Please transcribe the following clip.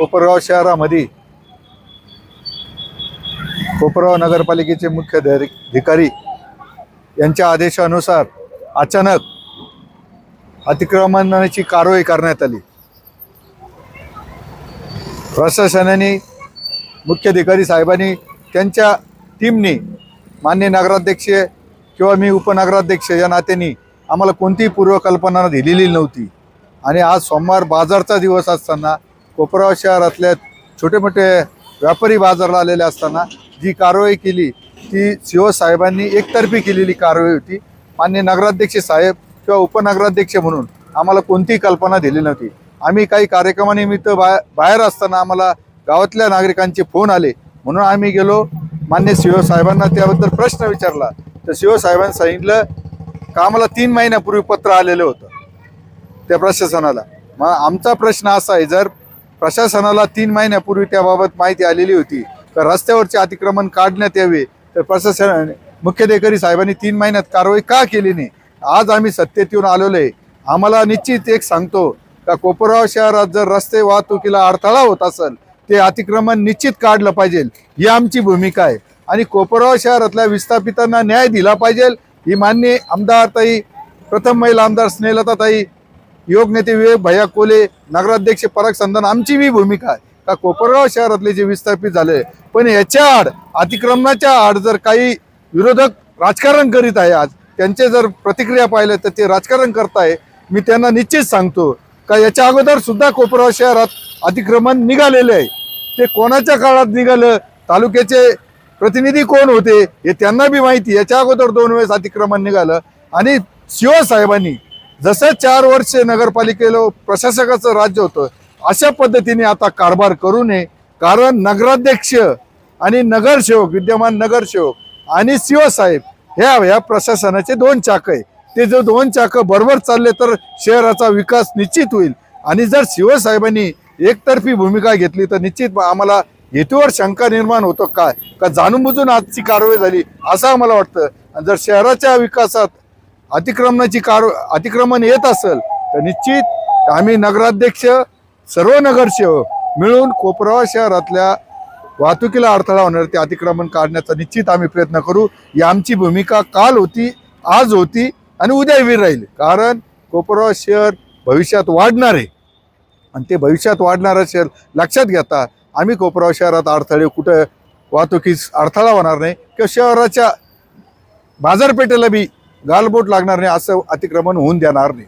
कोपरगाव शहरामध्ये कोपरगाव नगरपालिकेचे मुख्य अधिकारी यांच्या आदेशानुसार अचानक अतिक्रमणाची कारवाई करण्यात आली. प्रशासनाने मुख्याधिकारी साहेबांनी त्यांच्या टीमनी मान्य नगराध्यक्ष किंवा मी उपनगराध्यक्ष या नात्याने आम्हाला कोणतीही पूर्वकल्पना दिलेली नव्हती. आणि आज सोमवार बाजारचा दिवस असताना कोपराव शहरातल्या छोटे मोठे व्यापारी बाजारला आलेले असताना जी कारवाई केली ती सी साहेबांनी एकतर्फी केलेली कारवाई होती. मान्य नगराध्यक्ष साहेब किंवा उपनगराध्यक्ष म्हणून आम्हाला कोणतीही कल्पना दिली नव्हती. आम्ही काही कार्यक्रमानिमित्त बा बाहेर असताना आम्हाला गावातल्या नागरिकांचे फोन आले. म्हणून आम्ही गेलो. मान्य सी साहेबांना त्याबद्दल प्रश्न विचारला. तर सी साहेबांनी सांगितलं का आम्हाला तीन महिन्यापूर्वी पत्र आलेलं होतं त्या प्रशासनाला. मग आमचा प्रश्न असा आहे जर प्रशासनाला तीन महिन्यापूर्वी त्याबाबत माहिती आलेली होती. तर रस्त्यावरचे अतिक्रमण काढण्यात यावे. तर प्रशासन मुख्याधिकारी साहेबांनी तीन महिन्यात कारवाई का केली नाही? आज आम्ही सत्तेत येऊन आलेलो आहे आम्हाला निश्चित एक सांगतो का कोपरगाव शहरात जर रस्ते वाहतुकीला अडथळा होत असेल ते अतिक्रमण निश्चित काढलं पाहिजे. ही आमची भूमिका आहे. आणि कोपरगाव शहरातल्या विस्थापितांना न्याय दिला पाहिजे. ही मान्य आमदार ताई प्रथम महिला आमदार स्नेहलताताई योग नेते विवेक भैया कोले नगराध्यक्ष पराग संधान आमची बी भूमिका आहे. का कोपरगाव शहरातले जे विस्थापित झाले पण याच्या आड अतिक्रमणाच्या आड जर काही विरोधक राजकारण करीत आहे आज त्यांचे जर प्रतिक्रिया पाहिल्या तर ते राजकारण करताय मी त्यांना निश्चित सांगतो का याच्या अगोदर सुद्धा कोपरगाव शहरात अतिक्रमण निघालेले आहे. ते कोणाच्या काळात निघालं तालुक्याचे प्रतिनिधी कोण होते हे त्यांना बी माहिती याच्या अगोदर दोन वेळेस अतिक्रमण निघालं आणि शिव साहेबांनी जसं चार वर्ष नगरपालिकेला प्रशासकाचं राज्य होतं अशा पद्धतीने आता कारभार करू नये. कारण नगराध्यक्ष आणि नगरसेवक विद्यमान नगरसेवक आणि शिवसाहेब ह्या ह्या प्रशासनाचे दोन चाक आहे. ते जर दोन चाक बरोबर चालले तर शहराचा विकास निश्चित होईल. आणि जर शिवसाहेबांनी एकतर्फी भूमिका घेतली तर निश्चित आम्हाला हेतूवर शंका निर्माण होतो काय का जाणून बुजून आजची कारवाई झाली? असं आम्हाला वाटतं. आणि जर शहराच्या विकासात अतिक्रमणाची कार अतिक्रमण येत असेल तर निश्चित आम्ही नगराध्यक्ष सर्व नगरसेवक मिळून कोपरावा शहरातल्या वाहतुकीला अडथळा होणार ते अतिक्रमण काढण्याचा निश्चित आम्ही प्रयत्न करू. ही आमची भूमिका काल होती आज होती आणि उद्याही राहील. कारण कोपरावा शहर भविष्यात वाढणार आहे. आणि ते भविष्यात वाढणारं शहर लक्षात घेता आम्ही कोपराव शहरात अडथळे कुठं वाहतुकीस अडथळा होणार नाही. किंवा शहराच्या बाजारपेठेला बी गालबोट लागणार नाही असं अतिक्रमण होऊन देणार नाही.